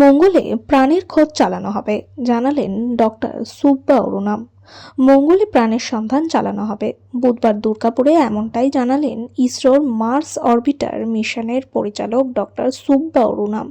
মঙ্গলে প্রাণের খোঁজ চালানো হবে, জানালেন ডক্টর সুব্বা অরুণাম মঙ্গলে প্রাণের সন্ধান চালানো হবে, বুধবার দুর্গাপুরে এমনটাই জানালেন ইসরোর মার্স অরবিটার মিশনের পরিচালক ডক্টর সুব্বা অরুণাম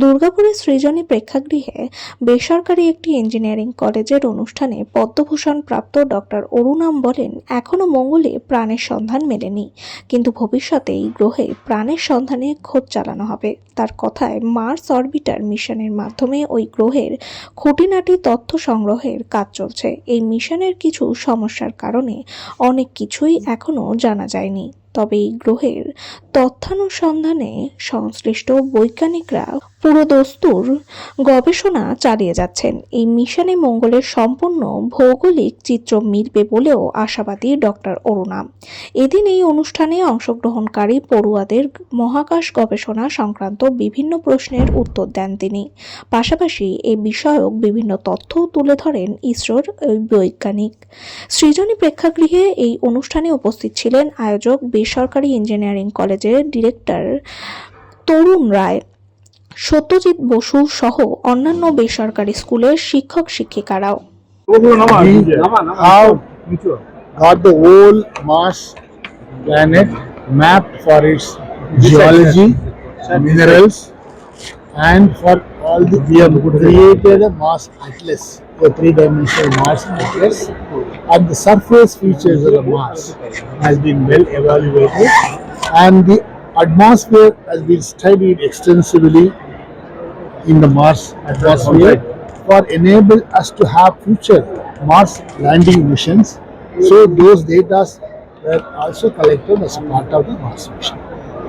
দুর্গাপুরের সৃজনী প্রেক্ষাগৃহে বেসরকারি একটি ইঞ্জিনিয়ারিং কলেজের অনুষ্ঠানে পদ্মভূষণ প্রাপ্ত ডক্টর অরুণাম বলেন এখনও মঙ্গলে প্রাণের সন্ধান মেলেনি, কিন্তু ভবিষ্যতে এই গ্রহে প্রাণের সন্ধানে খোঁজ চালানো হবে। তার কথায় মার্স অরবিটার মিশনের মাধ্যমে ওই গ্রহের খুঁটিনাটি তথ্য সংগ্রহের কাজ চলছে। এই মিশনের কিছু সমস্যার কারণে অনেক কিছুই এখনও জানা যায়নি। তবে এই গ্রহের তথ্যানুসন্ধানে সংশ্লিষ্ট বৈজ্ঞানিকরা পুরোদস্তুর গবেষণা চালিয়ে যাচ্ছেন। এই মিশনে মঙ্গলের সম্পূর্ণ ভৌগোলিক চিত্র মিলবে বলেও আশাবাদী ডক্টর অরুণাম এদিন এই অনুষ্ঠানে অংশগ্রহণকারী পড়ুয়াদের মহাকাশ গবেষণা সংক্রান্ত বিভিন্ন প্রশ্নের উত্তর দেন তিনি। পাশাপাশি এ বিষয়ক বিভিন্ন তথ্যও তুলে ধরেন ইসরোর বৈজ্ঞানিক। সৃজনী প্রেক্ষাগৃহে এই অনুষ্ঠানে উপস্থিত ছিলেন আয়োজক বেসরকারি ইঞ্জিনিয়ারিং কলেজের ডিরেক্টর তরুণ রায়। সত্যজিৎ বসু সহ অন্যান্য বেসরকারি স্কুলের শিক্ষক শিক্ষিকারাও we have got the whole Mars planet mapped for its geology, minerals, and for all the we have created a Mars atlas, a three-dimensional Mars atlas, and the surface features of the Mars has been well evaluated, and the atmosphere has been studied extensively in the Mars atmosphere for enable us to have future Mars landing missions. So those data were also collected as part of the Mars mission.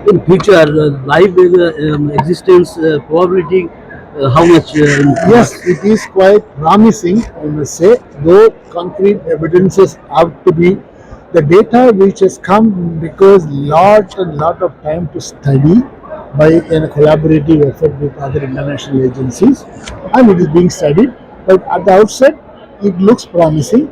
in future uh, life uh, um, existence uh, probability uh, how much uh, Yes, it is quite promising, I must say, though concrete evidences have to be the data which has come because lot and lot of time to study by a collaborative effort with other international agencies and it is being studied. But at the outset, it looks promising.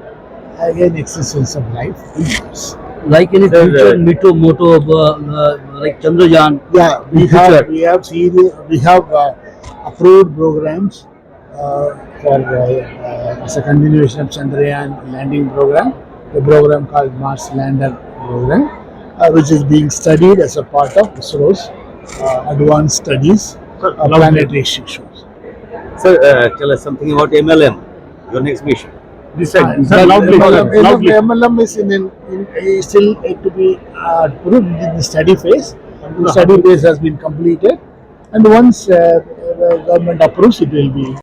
Again, existence of life in Mars. like in Sir, future uh, meto moto uh, uh, like chandrayaan Yeah, we have we have seen we have uh, approved programs uh, for uh, uh, as a continuation of Chandrayaan landing program, a program called Mars Lander program, uh, which is being studied as a part of ISRO's uh, advanced studies of planetary issues. Sir, uh, tell us something about MLM, your next mission. This MLM, MLM is in, in, in is still yet to be uh, approved in the study phase. The study phase has been completed, and once uh, the government approves, it will be